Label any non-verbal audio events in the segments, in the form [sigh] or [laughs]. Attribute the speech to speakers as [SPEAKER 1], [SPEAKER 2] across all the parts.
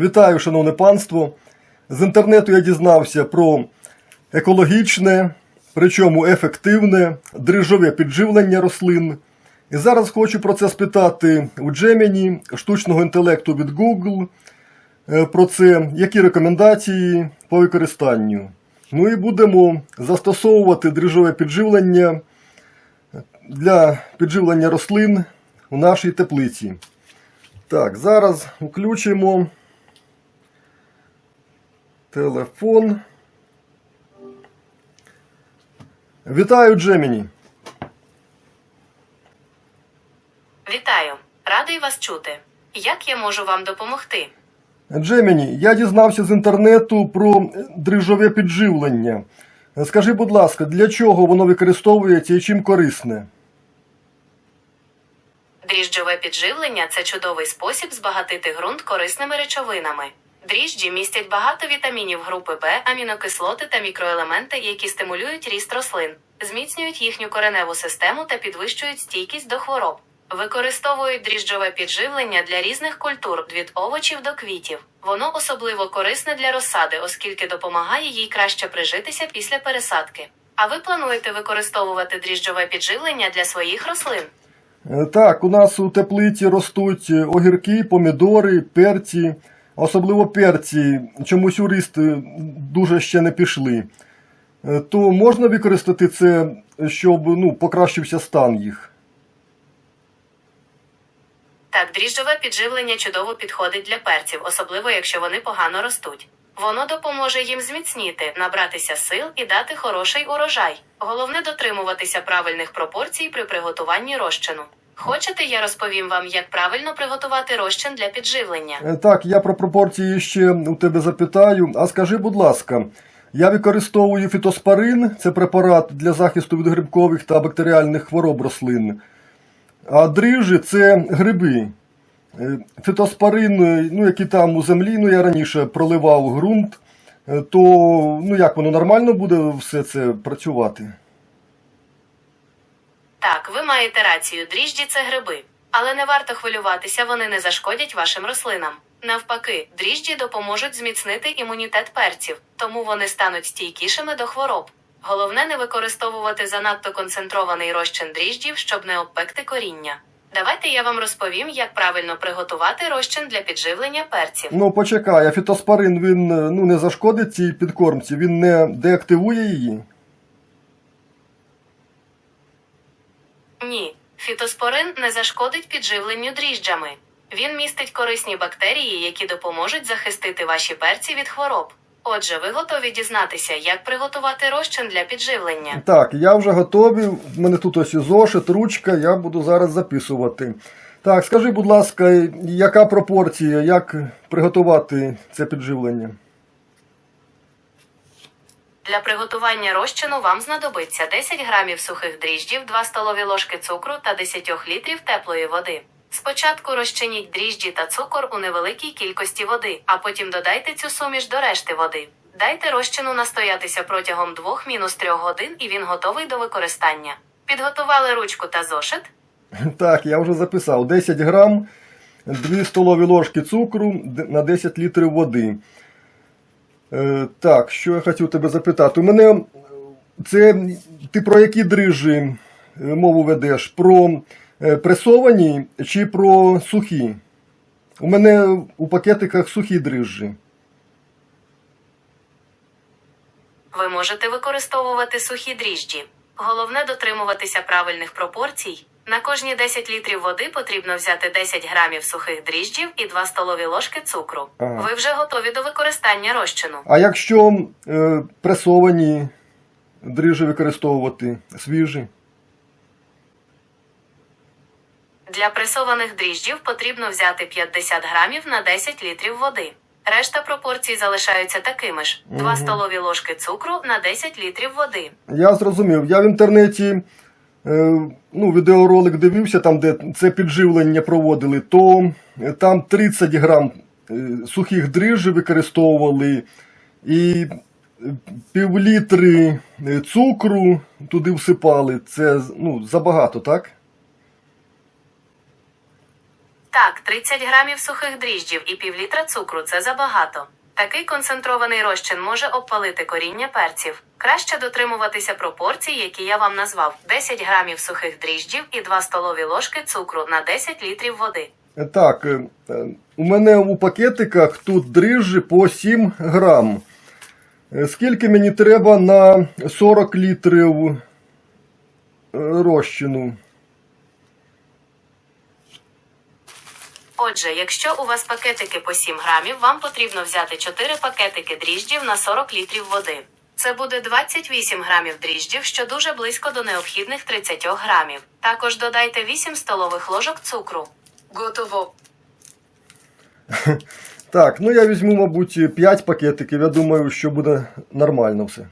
[SPEAKER 1] Вітаю, шановне панство. З інтернету я дізнався про екологічне, причому ефективне, дрижове підживлення рослин. І зараз хочу про це спитати у Джеміні, штучного інтелекту від Google, е, про це, які рекомендації по використанню. Ну і будемо застосовувати дрижове підживлення для підживлення рослин у нашій теплиці. Так, зараз включимо телефон. Вітаю, Джеміні.
[SPEAKER 2] Вітаю, радий вас чути. Як я можу вам допомогти?
[SPEAKER 1] Джеміні, я дізнався з інтернету про дрижове підживлення. Скажи, будь ласка, для чого воно використовується і чим корисне?
[SPEAKER 2] Дріжджове підживлення це чудовий спосіб збагатити ґрунт корисними речовинами. Дріжджі містять багато вітамінів групи Б, амінокислоти та мікроелементи, які стимулюють ріст рослин, зміцнюють їхню кореневу систему та підвищують стійкість до хвороб. Використовують дріжджове підживлення для різних культур від овочів до квітів. Воно особливо корисне для розсади, оскільки допомагає їй краще прижитися після пересадки. А ви плануєте використовувати дріжджове підживлення для своїх рослин?
[SPEAKER 1] Е, Так, у нас у теплиці ростуть е, огірки, помідори, перці, особливо перці. Чомусь юристи дуже ще не пішли. Е, То можна використати це, щоб ну, покращився стан їх.
[SPEAKER 2] Так, дріжджове підживлення чудово підходить для перців, особливо якщо вони погано ростуть. Воно допоможе їм зміцніти, набратися сил і дати хороший урожай. Головне дотримуватися правильних пропорцій при приготуванні розчину. Хочете, я розповім вам, як правильно приготувати розчин для підживлення?
[SPEAKER 1] Е, Так, я про пропорції ще у тебе запитаю. А скажи, будь ласка, я використовую фітоспарин, це препарат для захисту від грибкових та бактеріальних хвороб рослин. А дрижі це гриби. Е, Фітоспарин, е, ну, який там у землі, ну я раніше проливав ґрунт, то ну як воно нормально буде все це працювати?
[SPEAKER 2] Так, ви маєте рацію, дріжджі це гриби. Але не варто хвилюватися, вони не зашкодять вашим рослинам. Навпаки, дріжджі допоможуть зміцнити імунітет перців, тому вони стануть стійкішими до хвороб. Головне не використовувати занадто концентрований розчин дріжджів, щоб не обпекти коріння. Давайте я вам розповім, як правильно приготувати розчин для підживлення перців.
[SPEAKER 1] Ну почекай, а фітоспарин він е, ну, не зашкодить цій підкормці, він не деактивує її.
[SPEAKER 2] Ні, фітоспорин не зашкодить підживленню дріжджами. Він містить корисні бактерії, які допоможуть захистити ваші перці від хвороб. Отже, ви готові дізнатися, як приготувати розчин для підживлення.
[SPEAKER 1] Так, я вже готовий. В мене тут ось і зошит, ручка, я буду зараз записувати. Так, скажи, будь ласка, яка пропорція, як приготувати це підживлення?
[SPEAKER 2] Для приготування розчину вам знадобиться 10 грамів сухих дріжджів, 2 столові ложки цукру та 10 літрів теплої води. Спочатку розчиніть дріжджі та цукор у невеликій кількості води, а потім додайте цю суміш до решти води. Дайте розчину настоятися протягом 2-3 годин і він готовий до використання. Підготували ручку та зошит? [laughs]
[SPEAKER 1] Так, я вже записав 10 грам, 2 столові ложки цукру на 10 літрів води. Е, так, що я хотів тебе запитати? У мене е, це ти про які дрижжі е, мову ведеш? Про пресовані чи про сухі? У мене у пакетиках сухі дрижжі.
[SPEAKER 2] Ви можете використовувати сухі дріжджі. Головне дотримуватися правильних пропорцій. На кожні 10 літрів води потрібно взяти 10 грамів сухих дріжджів і 2 столові ложки цукру.
[SPEAKER 1] Ага.
[SPEAKER 2] Ви вже готові до використання розчину.
[SPEAKER 1] А якщо е, пресовані дрижжі використовувати свіжі?
[SPEAKER 2] Для пресованих дріжджів потрібно взяти 50 грамів на 10 літрів води. Решта пропорцій залишаються такими ж: 2 столові ложки цукру на 10 літрів води.
[SPEAKER 1] Я зрозумів. Я в інтернеті ну, відеоролик дивився, там, де це підживлення проводили, то е, там 30 грам е, сухих дрижжів використовували і е, півлітри е, цукру туди всипали. Це ну, забагато, так?
[SPEAKER 2] Так, 30 грамів сухих дріжджів і півлітра цукру це забагато. Такий концентрований розчин може обпалити коріння перців. Краще дотримуватися пропорцій, які я вам назвав: 10 грамів сухих дріжджів і 2 столові ложки цукру на 10 літрів води.
[SPEAKER 1] Е, Так, е, е, у мене у пакетиках тут дріжджі по 7 грам. Скільки мені треба на 40 літрів розчину?
[SPEAKER 2] Отже, якщо у вас пакетики по 7 грамів, вам потрібно взяти 4 пакетики дріжджів на 40 літрів води. Це буде 28 грамів дріжджів, що дуже близько до необхідних 30 грамів. Також додайте 8 столових ложок цукру. Готово. [laughs]
[SPEAKER 1] Так, ну я візьму, мабуть, 5 пакетиків. Я думаю, що буде нормально все.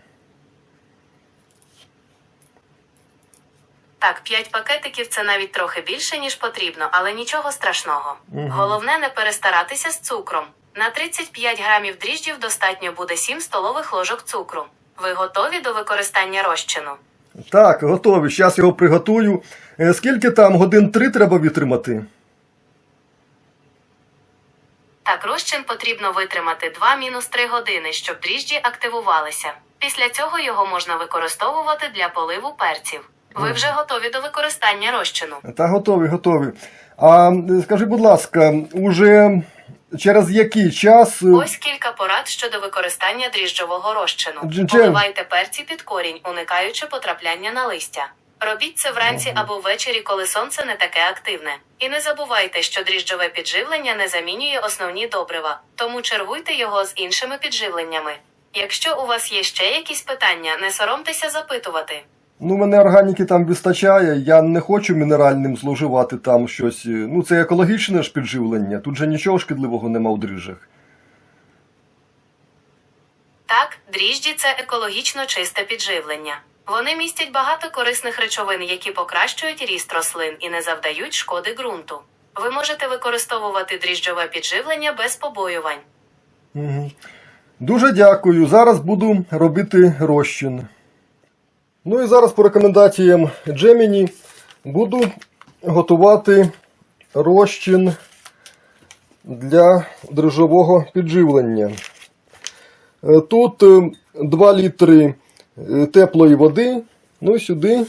[SPEAKER 2] Так, 5 пакетиків це навіть трохи більше, ніж потрібно, але нічого страшного.
[SPEAKER 1] Мгм.
[SPEAKER 2] Головне не перестаратися з цукром. На 35 грамів дріжджів достатньо буде 7 столових ложок цукру. Ви готові до використання розчину?
[SPEAKER 1] Так, готові. Зараз його приготую. Е, Скільки там годин 3 треба витримати?
[SPEAKER 2] Так, розчин потрібно витримати 2-3 години, щоб дріжджі активувалися. Після цього його можна використовувати для поливу перців. Ви вже готові до використання розчину.
[SPEAKER 1] Та готові, готові. А е, скажи, будь ласка, уже через який час. е,
[SPEAKER 2] Ось кілька порад щодо використання дріжджового розчину.
[SPEAKER 1] Джем.
[SPEAKER 2] Поливайте перці під корінь, уникаючи потрапляння на листя. Робіть це вранці або ввечері, коли сонце не таке активне. І не забувайте, що дріжджове підживлення не замінює основні добрива, тому чергуйте його з іншими підживленнями. Якщо у вас є ще якісь питання, не соромтеся запитувати.
[SPEAKER 1] Ну, мене органіки там вистачає, я не хочу мінеральним зловживати там щось. Ну, це екологічне ж підживлення. Тут же нічого шкідливого нема у дріжджах.
[SPEAKER 2] Так, дріжджі це екологічно чисте підживлення. Вони містять багато корисних речовин, які покращують ріст рослин і не завдають шкоди ґрунту. Ви можете використовувати дріжджове підживлення без побоювань.
[SPEAKER 1] Угу. Дуже дякую. Зараз буду робити розчин. Ну і зараз по рекомендаціям Gemini буду готувати розчин для дрожжового підживлення. Е, Тут е, 2 літри е, теплої води. Ну і сюди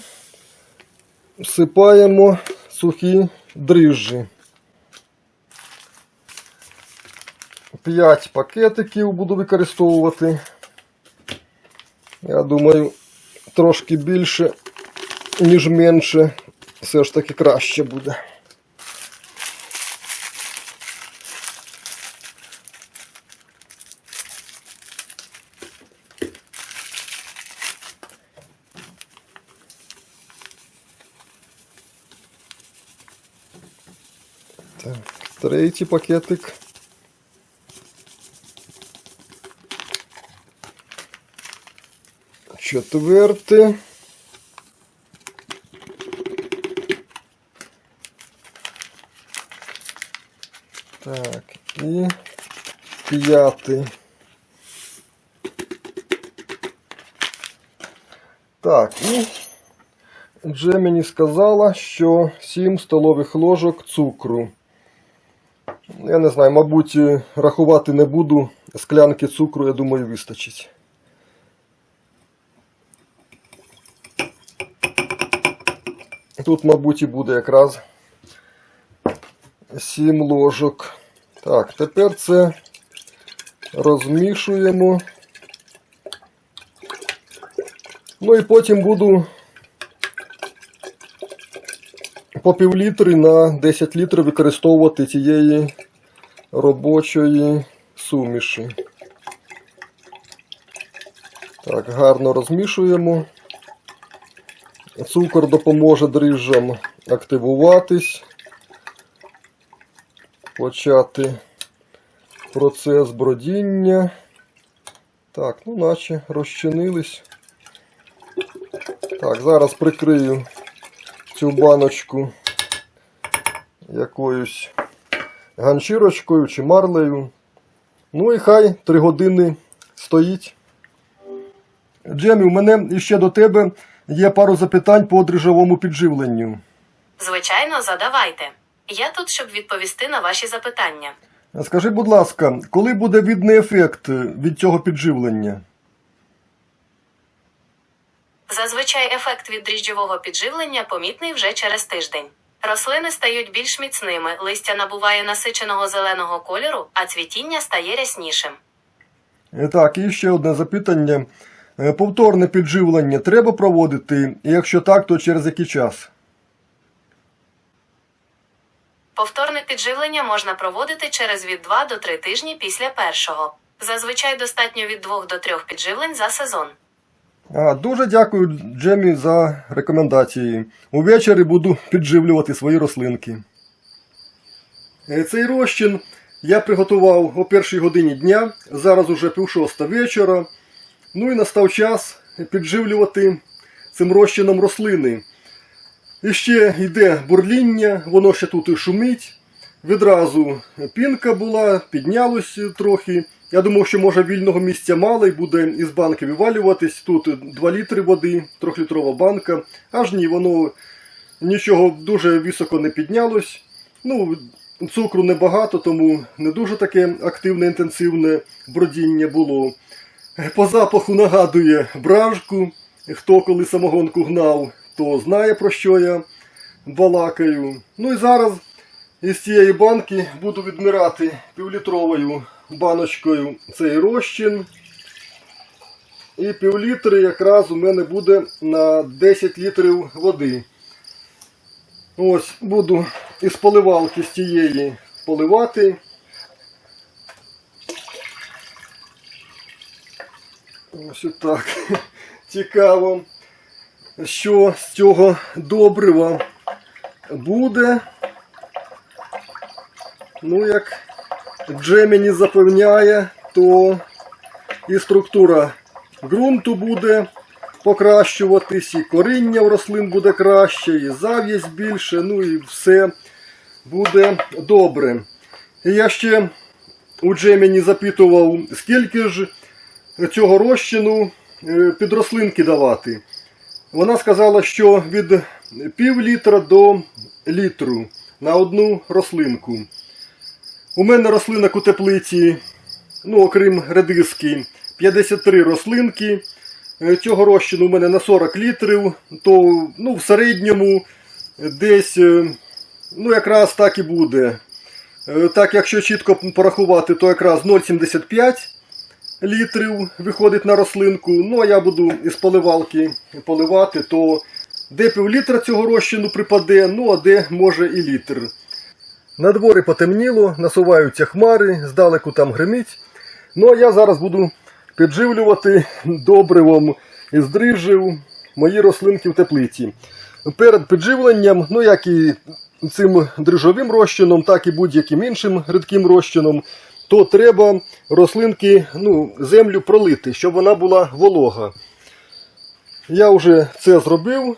[SPEAKER 1] всипаємо сухі дріжджі. 5 пакетиків буду використовувати. Я думаю, трошки більше, ніж менше, все ж таки краще буде. Так, третій пакетик. Четверте. Так, і п'ятий. Так, і Джеміні сказала, що 7 столових ложок цукру. Я не знаю, мабуть, рахувати не буду. Склянки цукру, я думаю, вистачить. Тут, мабуть, і буде якраз 7 ложок. Так, тепер це розмішуємо. Ну і потім буду по півлітри на 10 літрів використовувати цієї робочої суміші. Так, гарно розмішуємо. Цукор допоможе дріжджам активуватись, почати процес бродіння. Так, ну наче розчинились. Так, зараз прикрию цю баночку якоюсь ганчірочкою чи марлею. Ну і хай 3 години стоїть. Джемі, у мене ще до тебе є пару запитань по дріжджовому підживленню.
[SPEAKER 2] Звичайно, задавайте. Я тут, щоб відповісти на ваші запитання.
[SPEAKER 1] Скажи, будь ласка, коли буде видний ефект від цього підживлення?
[SPEAKER 2] Зазвичай ефект від дріжджового підживлення помітний вже через тиждень. Рослини стають більш міцними, листя набуває насиченого зеленого кольору, а цвітіння стає ряснішим.
[SPEAKER 1] Е, Так, і ще одне запитання. Е, Повторне підживлення треба проводити, і якщо так, то через який час?
[SPEAKER 2] Повторне підживлення можна проводити через від 2 до 3 тижні після першого. Зазвичай достатньо від 2 до 3 підживлень за сезон.
[SPEAKER 1] А, дуже дякую Джемі за рекомендації. Увечері буду підживлювати свої рослинки. Е, Цей розчин я приготував о першій годині дня, зараз уже пів шоста вечора. Ну і настав час підживлювати цим розчином рослини. І ще йде бурління, воно ще тут і шумить. Відразу пінка була, піднялось трохи. Я думав, що може вільного місця мало і буде із банки вивалюватись. Тут 2 літри води, 3-літрова банка. Аж ні, воно нічого дуже високо не піднялось. Ну, цукру небагато, тому не дуже таке активне, інтенсивне бродіння було. По запаху нагадує бражку. Хто коли самогонку гнав, то знає про що я балакаю. Ну і зараз із цієї банки буду відмирати півлітровою баночкою цей розчин. І півлітри якраз у мене буде на 10 літрів води. Ось буду із поливалки з тієї поливати. Ось так. [laughs] Цікаво, що з цього добрива буде. Ну, як Джеміні запевняє, то і структура ґрунту буде покращуватись, і коріння в рослин буде краще, і зав'язь більше, ну і все буде добре. Я ще у Джеміні запитував, скільки ж цього розчину е, під рослинки давати. Вона сказала, що від пів літра до літру на одну рослинку. У мене рослинок у теплиці, ну окрім редиски, 53 рослинки. Е, Цього розчину у мене на 40 літрів, то ну, в середньому десь е, ну, якраз так і буде. Так, якщо чітко порахувати, то якраз 0,75 літрів виходить на рослинку. Ну, а я буду із поливалки поливати, то де пів літра цього розчину припаде, ну а де може і літр. На дворі потемніло, насуваються хмари, здалеку там гримить. Ну а я зараз буду підживлювати добривом із дрижжів мої рослинки в теплиці. Перед підживленням, ну як і цим дрижовим розчином, так і будь-яким іншим рідким розчином, то треба рослинки, ну, землю пролити, щоб вона була волога. Я вже це зробив.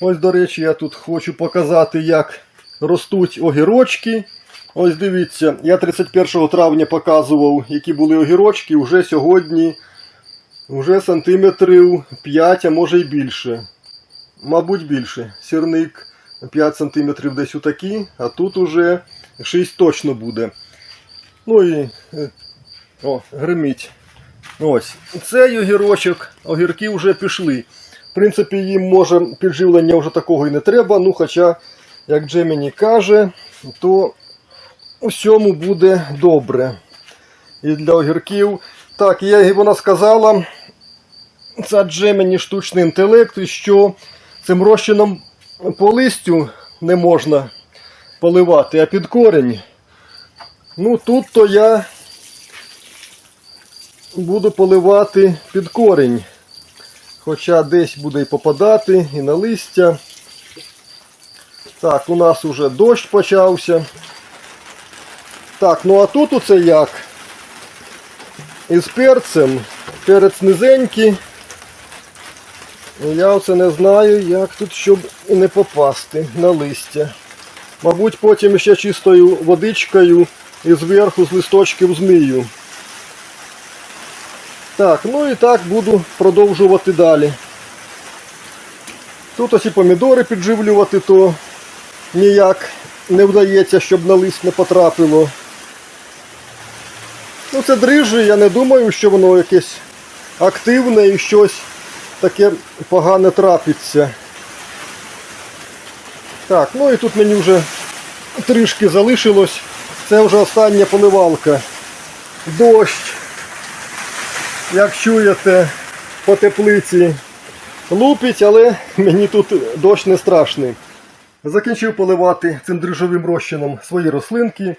[SPEAKER 1] Ось, до речі, я тут хочу показати, як ростуть огірочки. Ось дивіться, я 31 травня показував, які були огірочки. Вже сьогодні вже сантиметрів 5, а може й більше. Мабуть, більше. Сірник 5 сантиметрів десь отакі, а тут уже 6 точно буде. Ну і е, о, гримить. Ось. Цей огірочок, огірки вже пішли. В принципі, їм може підживлення вже такого і не треба. Ну, хоча, як Джеміні каже, то усьому буде добре. І для огірків. Так, я, вона сказала, це Джеміні штучний інтелект, і що цим розчином по листю не можна поливати, а під корінь. Ну, тут то я буду поливати під корінь. Хоча десь буде і попадати, і на листя. Так, у нас уже дощ почався. Так, ну а тут оце як? Із перцем. Перець низенький. Я оце не знаю, як тут, щоб не попасти на листя. Мабуть, потім ще чистою водичкою і зверху з листочків змию. Так, ну і так буду продовжувати далі. Тут ось і помідори підживлювати, то ніяк не вдається, щоб на лист не потрапило. Ну, це дрижжі, я не думаю, що воно якесь активне і щось таке погане трапиться. Так, ну і тут мені вже трішки залишилось. Це вже остання поливалка. Дощ. Як чуєте, по теплиці лупить, але мені тут дощ не страшний. Закінчив поливати цим дрижовим розчином свої рослинки.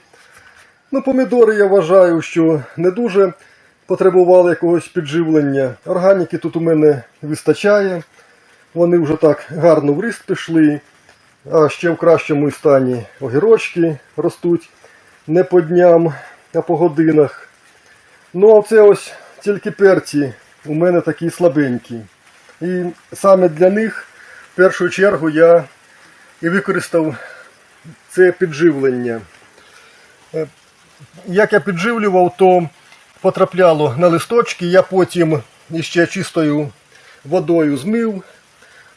[SPEAKER 1] Ну, помідори я вважаю, що не дуже потребували якогось підживлення. Органіки тут у мене вистачає. Вони вже так гарно в ріст пішли. А ще в кращому стані огірочки ростуть не по дням, а по годинах. Ну, а це ось тільки перці у мене такі слабенькі. І саме для них в першу чергу я і використав це підживлення. Е, Як я підживлював, то потрапляло на листочки, я потім іще чистою водою змив.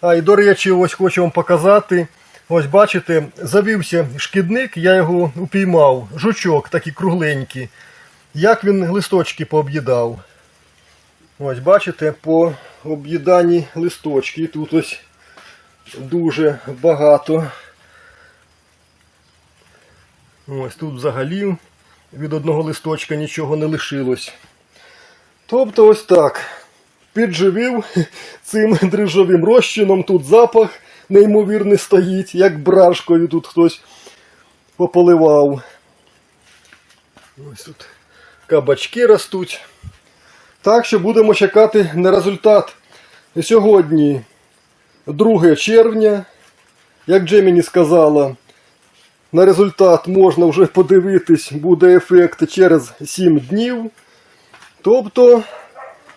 [SPEAKER 1] А і до речі, ось хочу вам показати. Ось бачите, завівся шкідник, я його упіймав, жучок такий кругленький. Як він листочки пооб'їдав. Ось бачите, по об'їданні листочки. Тут ось дуже багато. Ось тут взагалі від одного листочка нічого не лишилось. Тобто ось так. Підживив [laughs] цим дрижовим розчином. Тут запах неймовірний стоїть, як брашкою тут хтось пополивав. Ось тут кабачки ростуть. Так що будемо чекати на результат. Сьогодні 2 червня, як Джеміні сказала, на результат можна вже подивитись, буде ефект через 7 днів. Тобто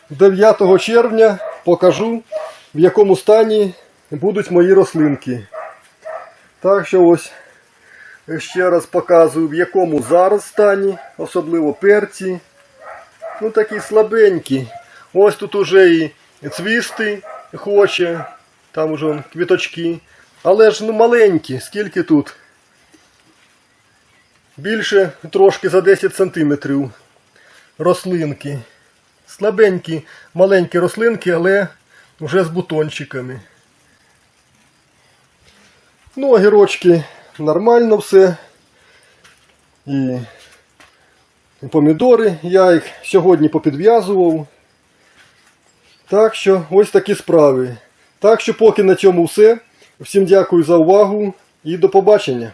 [SPEAKER 1] 9 червня покажу, в якому стані будуть мої рослинки. Так що ось ще раз показую, в якому зараз стані, особливо перці. Ну такі слабенькі. Ось тут уже і цвісти хоче, там уже квіточки. Але ж ну маленькі, скільки тут? Більше трошки за 10 сантиметрів рослинки. Слабенькі, маленькі рослинки, але вже з бутончиками. Ну, огірочки нормально все. І помідори я їх сьогодні попідв'язував. Так що ось такі справи. Так що поки на цьому все. Всім дякую за увагу і до побачення.